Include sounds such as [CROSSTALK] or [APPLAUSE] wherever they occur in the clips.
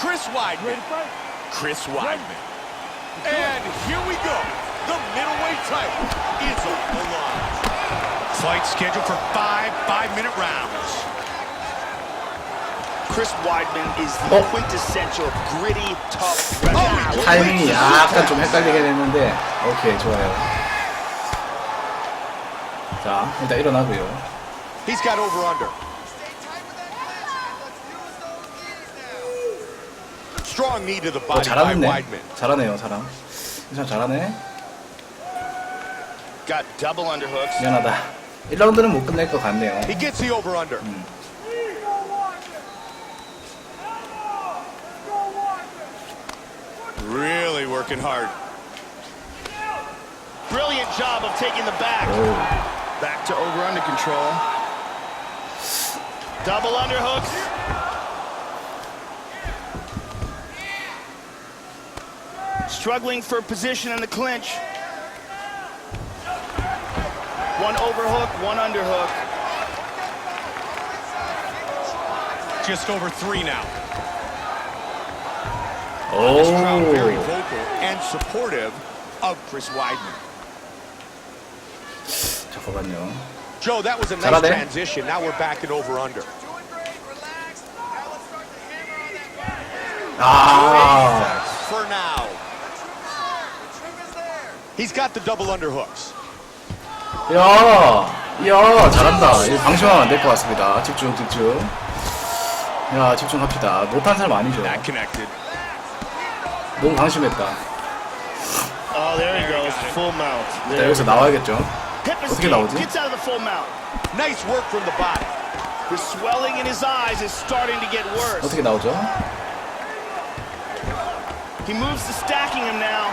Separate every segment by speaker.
Speaker 1: Chris Weidman. Chris Weidman. And here we go. The middleweight title is on the line. Fight scheduled for five five-minute rounds.
Speaker 2: Chris Weidman is the
Speaker 3: Oh.
Speaker 2: quintessential gritty, tough
Speaker 1: Oh,
Speaker 2: wrestler.
Speaker 3: 타이밍이 약간 좀 헷갈리게 됐는데 오케이 좋아요 자 일단 일어나고요
Speaker 1: He's got over under.
Speaker 3: 어 잘하네. 잘하네요 사람 참 잘하네. 미안하다 1라운드는 못 끝낼 것 같네요
Speaker 1: He gets the over under. Really working hard.
Speaker 2: Brilliant job of taking the back.
Speaker 3: 오,
Speaker 2: Back to over under control. Double underhooks. Struggling for position in the clinch. One overhook, one underhook.
Speaker 1: Just over three now. This crowd very
Speaker 3: 오
Speaker 1: vocal and supportive of Chris Weidman.
Speaker 3: 잠깐만요
Speaker 1: Joe, that was a nice
Speaker 3: 잘하네.
Speaker 1: transition. Now we're back at over under.
Speaker 3: 아
Speaker 1: For now. He's got the double underhooks.
Speaker 3: 야, 야, 잘한다. 이거 방심하면 안 될 것 같습니다. 집중, 집중. 야, 집중합시다. 못한 사람 아니죠.
Speaker 1: That connected.
Speaker 3: 너무 방심했다.
Speaker 2: Oh, there he goes. Full mount.
Speaker 3: 일단 여기서 나와야겠죠.
Speaker 2: Hip
Speaker 3: 어떻게
Speaker 2: escape.
Speaker 3: 나오지?
Speaker 2: Gets out of the full mount.
Speaker 1: Nice work from the body.
Speaker 2: The swelling in his eyes is starting to get worse.
Speaker 3: 어떻게 나오죠?
Speaker 2: He moves to stacking him now.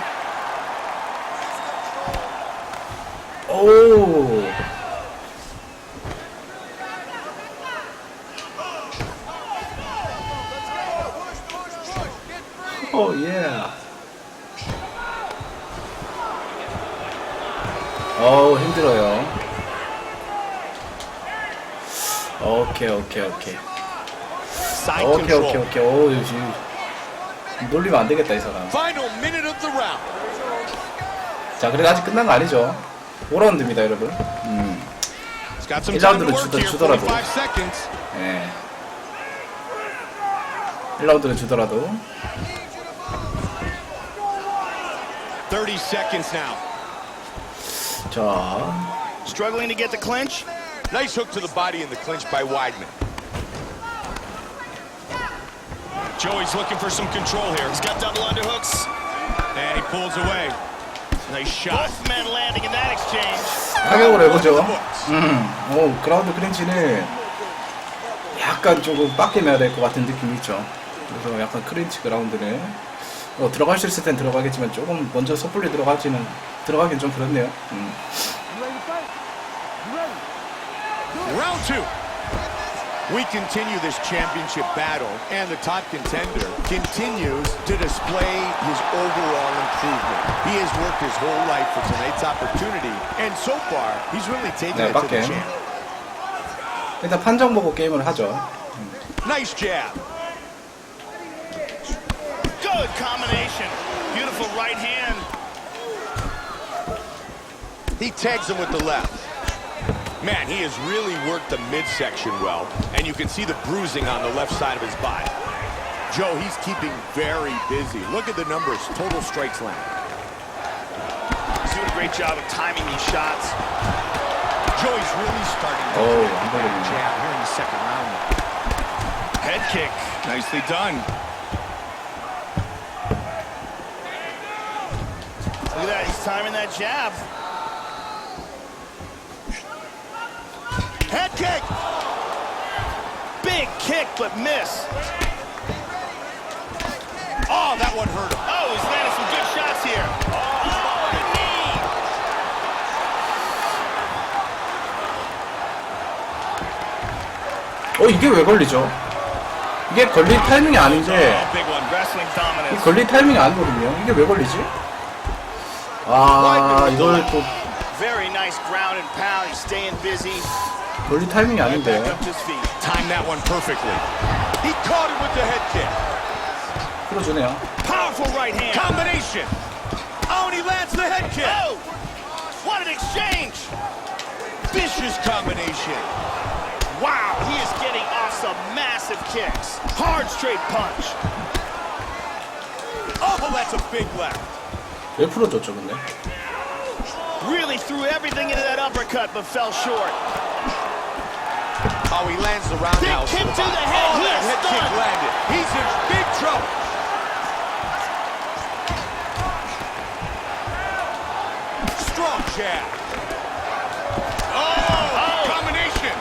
Speaker 3: 오. 오, 예. 어우, 힘들어요. 오케이, 오케이, 오케이. 오케이. 오케이, 오케이. 오, 역시. 놀리면 안 되겠다, 이 사람. 자, 그래도 아직 끝난 거 아니죠? 5라운드입니다, 여러분. 음,
Speaker 1: He's got some
Speaker 3: 일
Speaker 1: time to
Speaker 3: 라운드는
Speaker 1: work
Speaker 3: 주더-
Speaker 1: here.
Speaker 3: 주더라도.
Speaker 1: 45 seconds.
Speaker 3: 예. 1라운드는 주더라도.
Speaker 1: 30 seconds now.
Speaker 3: 자,
Speaker 2: Struggling to get the clinch.
Speaker 1: Nice hook to the body in the clinch by Weidman. Joey's looking for some control here.
Speaker 2: He's got double underhooks.
Speaker 1: And he pulls away. Nice shot.
Speaker 2: Both men landing in that.
Speaker 3: 타격으로 해보죠. 음, 오, 그라운드 크린치는 약간 조금 빡게 해야 될 것 같은 느낌이 있죠. 그래서 약간 크린치 그라운드는 어, 들어갈 수 있을 땐 들어가겠지만 조금 먼저 섣불리 들어가지는 들어가긴 좀 그렇네요. 음.
Speaker 1: Round two. We continue this championship battle, and the top contender continues to display his overall improvement. He has worked his whole life for tonight's opportunity, and so far, he's really taken
Speaker 3: 네,
Speaker 1: it to the
Speaker 3: 빡게.
Speaker 1: champ.
Speaker 3: 일단 판정 보고 게임을 하죠.
Speaker 1: Nice jab.
Speaker 2: Good combination. Beautiful right hand.
Speaker 1: He tags him with the left. Man, he has really worked the midsection well, and you can see the bruising on the left side of his body. Joe, he's keeping very busy. Look at the numbers, total strikes land.
Speaker 2: He's doing a great job of timing these shots.
Speaker 1: Joey's really starting to
Speaker 3: Oh,
Speaker 1: get
Speaker 3: I'm
Speaker 1: that
Speaker 3: going to-
Speaker 1: jab here in the second round.
Speaker 2: Head kick.
Speaker 1: Nicely done.
Speaker 2: Look at that. He's timing that jab. Kick. Big kick, but miss.
Speaker 1: Oh, that one hurt him.
Speaker 2: Oh, he's landing some good shots here. Oh, the knee.
Speaker 3: 어, 이게 왜 걸리죠? 이게 걸릴 타이밍이 아닌데,
Speaker 2: Oh, big one. Wrestling
Speaker 3: 이
Speaker 2: dominance.
Speaker 3: 걸릴 타이밍이 아니거든요. 이게 왜 걸리지? 아, 이걸 또
Speaker 2: Very nice ground and pound. He's staying busy.
Speaker 3: 걸릴 타이밍이
Speaker 2: Right
Speaker 3: 아닌데.
Speaker 2: back up to his feet.
Speaker 1: Timed that one perfectly. He caught him with the head kick.
Speaker 3: 풀어주네요.
Speaker 2: Powerful right hand.
Speaker 1: Combination. Oh, and he lands the head kick.
Speaker 2: Oh! What an exchange!
Speaker 1: Vicious combination.
Speaker 2: Wow, he is getting off some massive kicks. Hard straight punch.
Speaker 1: Oh, that's a big left.
Speaker 3: 왜 풀어줬죠 근데?
Speaker 2: Really threw everything into that uppercut, but fell short.
Speaker 1: Oh, he lands the roundhouse.
Speaker 2: Big kick to the head.
Speaker 1: Oh, that head kick landed. He's in big trouble. Strong jab. Oh, combination.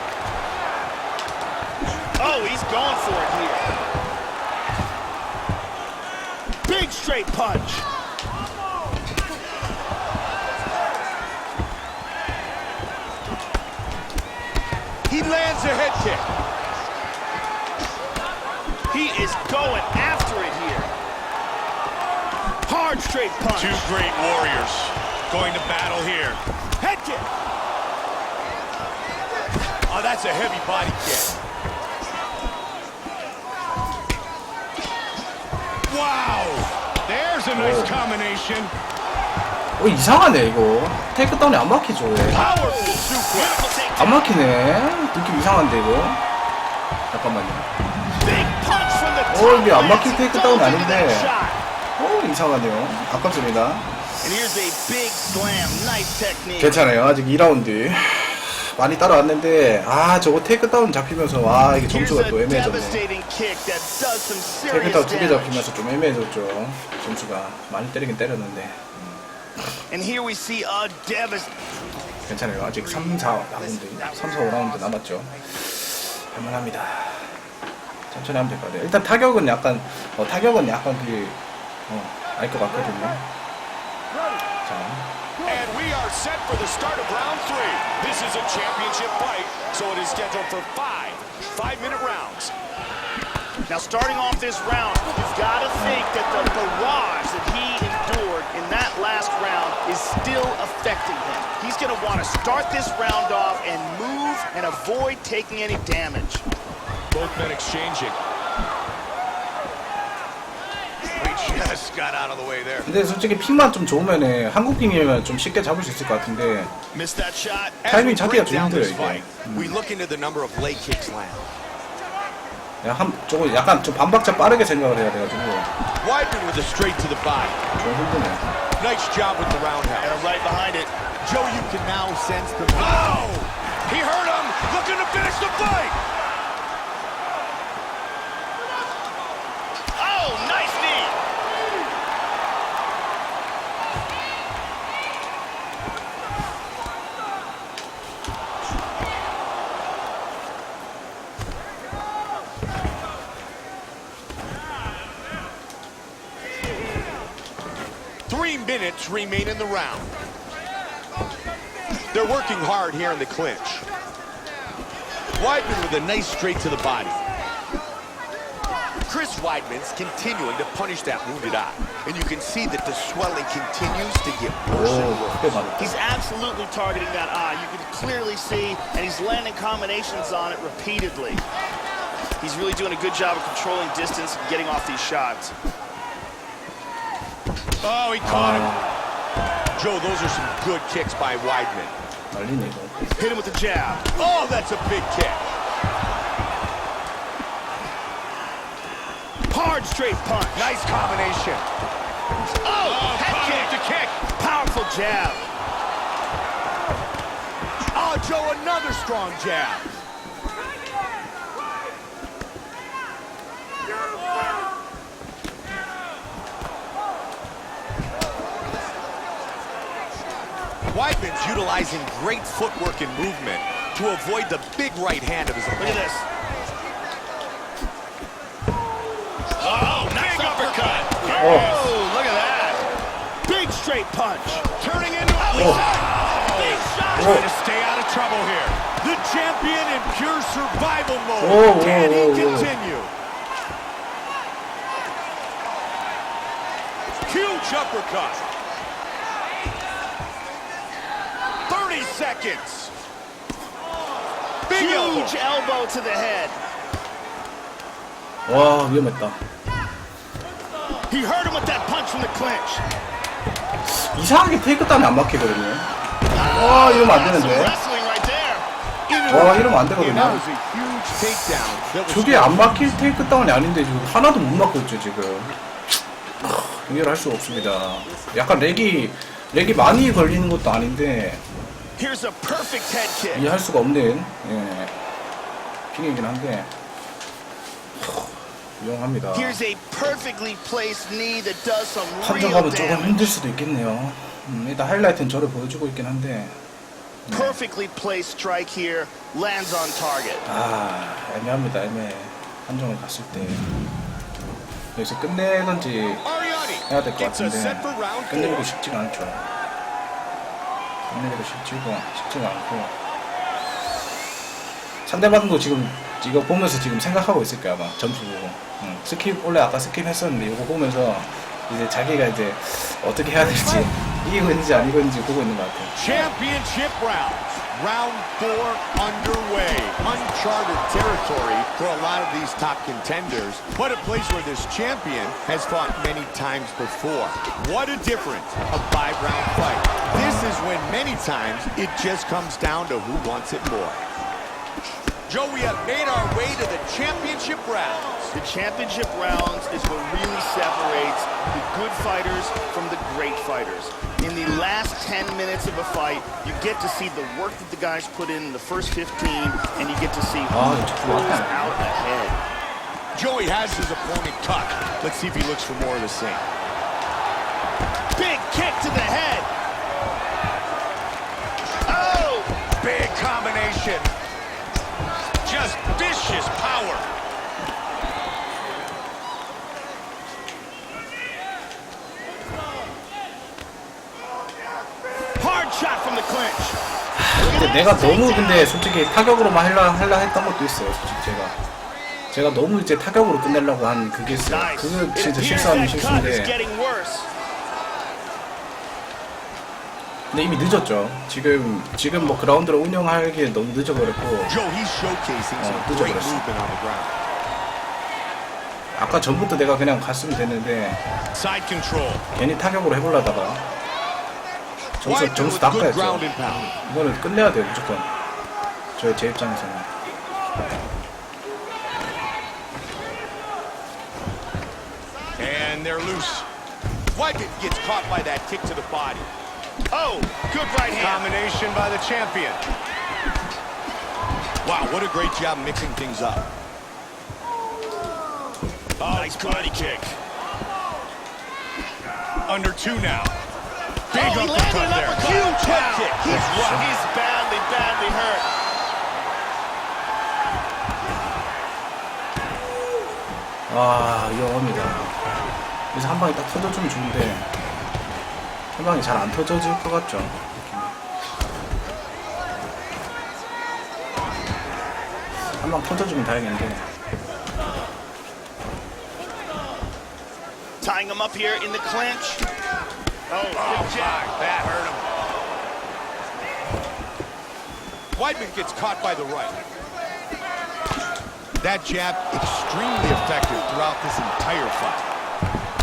Speaker 2: Oh, he's going for it here. Big straight punch.
Speaker 1: He lands a head kick.
Speaker 2: He is going after it here. Hard straight punch.
Speaker 1: Two great warriors going to battle here. Head kick. Oh, that's a heavy body kick. Wow. There's a nice combination.
Speaker 3: 어 이상하네 이거. 테이크다운이 안 막히죠. 안 막히네. 느낌 이상한데 이거. 잠깐만요. 어, 이게 안
Speaker 2: ranks.
Speaker 3: 테이크다운 아닌데. 어 이상하네요. 아깝습니다. 괜찮아요. 아직 2라운드. 많이 따라왔는데 아 저거 테이크다운 잡히면서 와 이게 점수가 또 애매해졌네. 테이크다운 두 개. 잡히면서 좀 애매해졌죠. 점수가 많이 때리긴 때렸는데
Speaker 2: And here we see a devast.
Speaker 3: 괜찮아요. 아직 3, 4라운드, 3, 4, 5라운드 남았죠. 할만합니다. 천천히 하면 될 것 같아요. 일단 타격은 약간 어, 타격은 약간 그알 것 같거든요. 자,
Speaker 1: And we are set for the start of round three. This is a championship fight, so it is scheduled for five five-minute rounds.
Speaker 2: Now, starting off this round, you've got to think that the barrage that he endured in that last round is still affecting him. He's going to want to start this round off and move and avoid taking any damage.
Speaker 1: Both men exchanging. We just got out of the way there.
Speaker 3: 근데 솔직히 픽만 좀 좋으면은 한국 픽이면 좀 쉽게 잡을 수 있을 것 같은데
Speaker 2: Missed that shot.
Speaker 1: As
Speaker 3: 타이밍
Speaker 1: we
Speaker 3: 잡기가
Speaker 1: break
Speaker 3: 좀
Speaker 1: down
Speaker 3: 힘들어요
Speaker 1: this
Speaker 3: 이게.
Speaker 1: fight,
Speaker 3: 한 조금 약간 좀 반박자 빠르게 생각을 해야 돼가지고
Speaker 1: Weidman with a straight to the body.
Speaker 3: 좀 힘드네.
Speaker 1: Nice job with the
Speaker 2: And
Speaker 1: roundhouse.
Speaker 2: a right behind it.
Speaker 1: Joe, you can now sense the. Oh! He hurt him, looking to finish the fight. minutes remain in the round. They're working hard here in the clinch. Weidman with a nice straight to the body. Chris Weidman's continuing to punish that wounded eye. And you can see that the swelling continues to get worse and
Speaker 3: oh,
Speaker 1: worse.
Speaker 2: He's absolutely targeting that eye. You can clearly see, and he's landing combinations on it repeatedly. He's really doing a good job of controlling distance and getting off these shots.
Speaker 1: Oh, he caught him. Joe, those are some good kicks by Weidman.
Speaker 2: Hit him with the jab.
Speaker 1: Oh, that's a big kick.
Speaker 2: Hard straight punch.
Speaker 1: Nice combination.
Speaker 2: Oh,
Speaker 1: oh head
Speaker 2: kick.
Speaker 1: kick.
Speaker 2: Powerful jab.
Speaker 1: Oh, Joe, another strong jab. Weidman's utilizing great footwork and movement to avoid the big right hand of his
Speaker 2: Look at
Speaker 1: opponent.
Speaker 2: this. Oh, nice uppercut. Oh, look at that. Big straight punch.
Speaker 1: Turning into a oh.
Speaker 2: Big shot. Oh.
Speaker 1: Trying to stay out of trouble here. The champion in pure survival mode.
Speaker 3: Whoa, whoa,
Speaker 1: Can he
Speaker 3: whoa, whoa.
Speaker 1: continue? Huge uppercut. Seconds. Big.
Speaker 2: Huge elbow to the head.
Speaker 3: 와 위험했다.
Speaker 2: He hurt him with that punch from the clinch.
Speaker 3: 이상하게 테이크 다운이 안 막히거든요. 와 이러면 안 되는데.
Speaker 2: wrestling right there.
Speaker 3: 와 이러면 안 되거든요. 저게 안 막힐 테이크 다운이 아닌데 지금 하나도 못 막고 있죠 지금. 하, 이해를 할 수가 없습니다. 약간 렉이 렉이 많이 걸리는 것도 아닌데
Speaker 2: Here's a perfect head kick.
Speaker 3: 이해할 수가 없는 예, 핑이긴 한데 하, 유용합니다.
Speaker 2: Here's a perfectly placed knee that does some real
Speaker 3: 판정감은 조금
Speaker 2: damage.
Speaker 3: 힘들 수도 있겠네요. 음, 일단 하이라이트는 저를 보여주고 있긴 한데
Speaker 2: Perfectly placed strike here lands on target.
Speaker 3: 아 애매합니다. 애매 판정을 갔을 때 여기서 끝내던지
Speaker 1: Ariani
Speaker 3: 해야 될 것
Speaker 1: gets a
Speaker 3: 같은데
Speaker 1: set for round
Speaker 3: 끝내기도
Speaker 1: four.
Speaker 3: 쉽지가 않죠. 끝내기도 쉽지가 쉽지가 않고 상대방도 지금 이거 보면서 지금 생각하고 있을 거야 아마? 점수 보고. 응. 스킵 원래 아까 스킵 했었는데 이거 보면서 이제 자기가 이제 어떻게 해야 될지 이기고 있는지 아니고 있는지 보고 있는 것 같아요.
Speaker 1: Championship rounds. Round four underway. Uncharted territory for a lot of these top contenders, but a place where this champion has fought many times before. What a difference. A five-round fight. This is when many times it just comes down to who wants it more. Joe, we have made our way to the championship rounds.
Speaker 2: The championship rounds is what really separates the good fighters from the great fighters. In the last 10 minutes of a fight, you get to see the work that the guys put in in the first 15, and you get to see
Speaker 3: oh, who
Speaker 2: goes out ahead.
Speaker 1: Joey has his opponent cut. Let's see if he looks for more of the same.
Speaker 2: Big kick to the head. Oh!
Speaker 1: Big combination. Vicious power.
Speaker 2: Hard shot from the clinch.
Speaker 3: 근데 내가 너무 근데 솔직히 타격으로만 할라 할라 했던 것도 있어요. 솔직히 제가 제가 너무 이제 타격으로 끝내려고 한 그게 있어요. 그거 진짜 실수하는 실수인데 근데 이미 늦었죠. 지금 지금 뭐 그라운드를 운영하기에 너무 늦어버렸고 Oh,
Speaker 1: great
Speaker 3: 늦어버렸어. 아까 전부터 내가 그냥 갔으면 됐는데. 괜히 타격으로 해보려다가 점수 점수
Speaker 1: pound.
Speaker 3: 이거는 끝내야 돼요 무조건. 저의 제 입장에서는.
Speaker 1: And they're loose. Whiteman gets caught by that kick to the body.
Speaker 2: Oh, good right hand.
Speaker 1: Combination by the champion. Wow, what a great job mixing things up.
Speaker 2: nice body kick.
Speaker 1: Under two now. Big
Speaker 2: oh, he landed
Speaker 1: uppercut
Speaker 2: an
Speaker 1: there.
Speaker 2: uppercut.
Speaker 1: Huge head
Speaker 2: Wow.
Speaker 1: kick.
Speaker 2: He's,
Speaker 1: That's right.
Speaker 2: he's badly, badly hurt.
Speaker 3: 와 위험합니다. 그래서 한 방에 딱 터져주면 좋은데 한 방에 잘 안 터져질 것 같죠. 느낌이. 한 방 터져주면 다행인데
Speaker 2: Tying him up here in the clinch. Oh,
Speaker 1: Oh,
Speaker 2: good jab.
Speaker 1: my, that hurt him. Whiteman gets caught by the right. That jab extremely effective throughout this entire fight.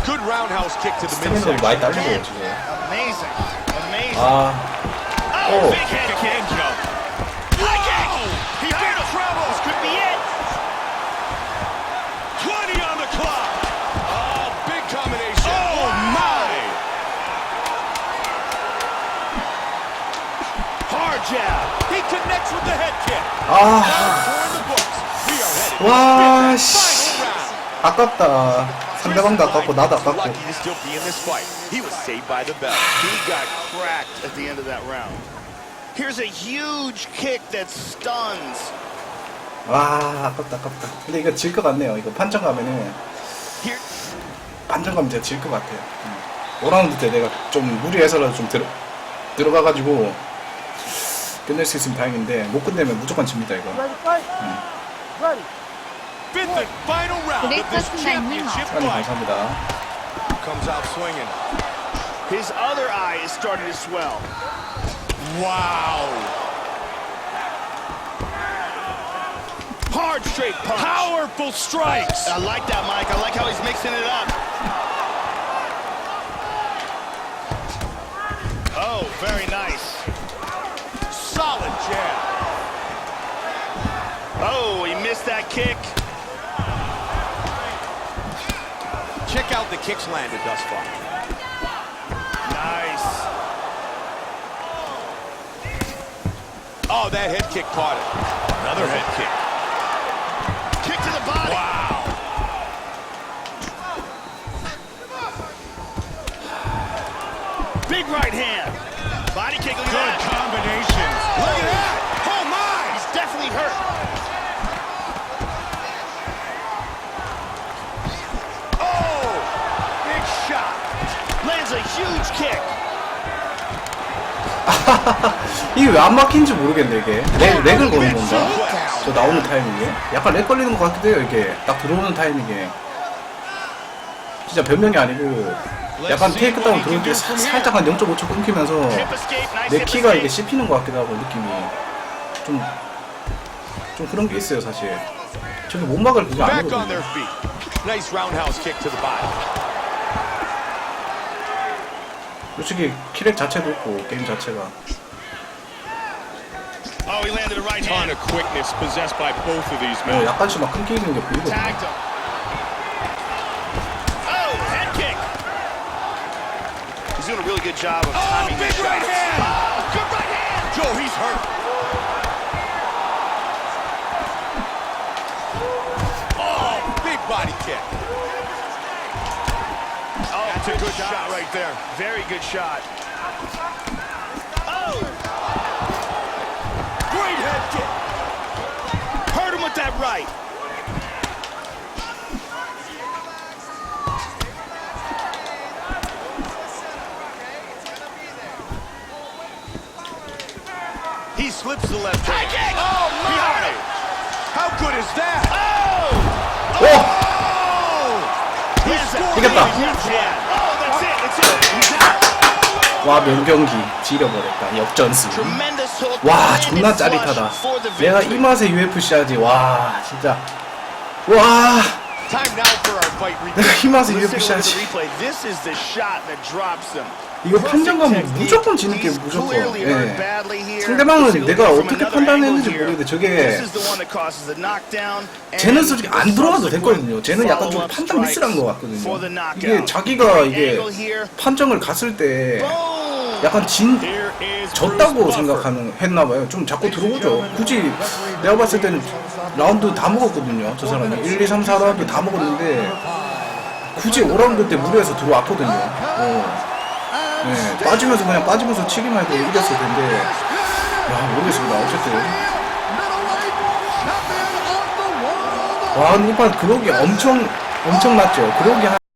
Speaker 1: Good roundhouse kick to the
Speaker 3: 스태미너도 많이
Speaker 1: midsection.
Speaker 3: 딸리네요 지금.
Speaker 2: Amazing. Amazing.
Speaker 3: 아
Speaker 2: oh,
Speaker 3: 오.
Speaker 2: big head
Speaker 1: Kick
Speaker 2: kick.
Speaker 1: again, Joe.
Speaker 2: High kick.
Speaker 1: He
Speaker 2: Got
Speaker 1: big
Speaker 2: him.
Speaker 1: trouble.
Speaker 2: This could be it.
Speaker 1: 20 on the clock. Oh, big combination. Oh, my.
Speaker 2: Hard jab.
Speaker 1: He connects with the head kick.
Speaker 3: 아,
Speaker 1: Four in the books. We are headed to
Speaker 3: 와,
Speaker 1: the
Speaker 3: 씨.
Speaker 1: final round.
Speaker 3: 아깝다. 상대방도 아깝고 나도 아깝고.
Speaker 1: Lucky to still be in this fight. He was saved by the bell.
Speaker 2: He got cracked at the end of that round. Here's a huge kick that stuns.
Speaker 3: 와, 아깝다, 아깝다. 근데 이거 질 것 같네요. 이거 판정 가면은 판정 가면 제가 질 것 같아요. 음. 5라운드 때 내가 좀 무리해서라도 좀 들어 들어가가지고 끝낼 수 있으면 다행인데 못 끝내면 무조건 집니다 이거.
Speaker 1: fifth and final round of this championship fight. Comes out swinging.
Speaker 2: His other eye is starting to swell.
Speaker 1: Wow.
Speaker 2: Hard straight punch.
Speaker 1: Powerful strikes.
Speaker 2: I like that, Mike. I like how he's mixing it up. Oh,
Speaker 1: very nice. Solid jab. Oh, he missed that kick. The kicks landed thus far.
Speaker 2: Nice.
Speaker 1: Oh, that head kick caught it. Another head kick.
Speaker 2: Kick to the body.
Speaker 1: Wow.
Speaker 2: Big right hand. Body kick.
Speaker 1: Good combination. Look at that. Oh, my.
Speaker 2: He's definitely hurt. Kick. [LAUGHS]
Speaker 3: 이게 왜 안 막힌지 모르겠네 이게. 렉, 렉을 거는 건가? 저 나오는 타이밍에? 약간 렉 걸리는 것 같기도 해요 이게. 딱 들어오는 타이밍에. 진짜 변명이 아니고 약간 테이크 다운 들어올 때 사- 살짝 한 0.5초 끊기면서 내 키가 이게. 씹히는 것 같기도 하고 느낌이. 좀, 좀 그런 게 있어요 사실. 저게 못 막을 그게 아니거든요
Speaker 1: their feet. Nice roundhouse kick to the body.
Speaker 3: 솔직히 키렉 자체도 있고 게임 자체가
Speaker 2: Oh, he landed a right
Speaker 1: Ton
Speaker 2: hand.
Speaker 1: of quickness possessed by both of these
Speaker 3: 뭐
Speaker 1: men.
Speaker 3: 약간씩 막 끊기는 게 보이거든요
Speaker 2: Tagged him. Oh, head kick. He's doing a really good job of
Speaker 1: Oh,
Speaker 2: timing
Speaker 1: big
Speaker 2: his
Speaker 1: right
Speaker 2: shots.
Speaker 1: hand.
Speaker 2: Oh, good right hand.
Speaker 1: Joe, he's hurt. Oh, big body kick. That's a good shot. shot right there.
Speaker 2: Very good shot. Oh!
Speaker 1: Great head kick.
Speaker 2: Hurt him with that right.
Speaker 1: He slips the left hand.
Speaker 2: High
Speaker 1: Oh, my!
Speaker 2: Behind.
Speaker 1: How good is that?
Speaker 2: Oh!
Speaker 3: Oh!
Speaker 1: oh. He scored.
Speaker 2: Look at that.
Speaker 3: 와 명경기 지려버렸다 역전승. 와 존나 짜릿하다 내가. 이 맛에 UFC 하지 와 진짜 와. 내가 이 맛에 UFC 하지. 이거 판정
Speaker 2: Perfect
Speaker 3: 무조건. 지는 게 무조건 예. 상대방은 내가 어떻게 판단했는지. 모르겠는데 저게 쟤는 솔직히 안
Speaker 2: subsequent
Speaker 3: 됐거든요 쟤는 약간 좀 판단
Speaker 2: strikes
Speaker 3: 미스란 것 같거든요. 이게 자기가 이게. 판정을 갔을 때. 약간 진 졌다고. 생각하는 했나봐요. 좀 자꾸 들어오죠. 굳이 내가 봤을 때는 라운드 다 먹었거든요. 저 사람이 1, 2, 3, 4라운드 다 먹었는데 굳이 5라운드 때 무리해서 들어왔거든요. 어. 네, 빠지면서 그냥 빠지면서 치기만 해도 이겼을 텐데 야 모르겠습니다. 어쨌든 와 근데 이판 그러기 엄청 엄청 났죠. 그러기 한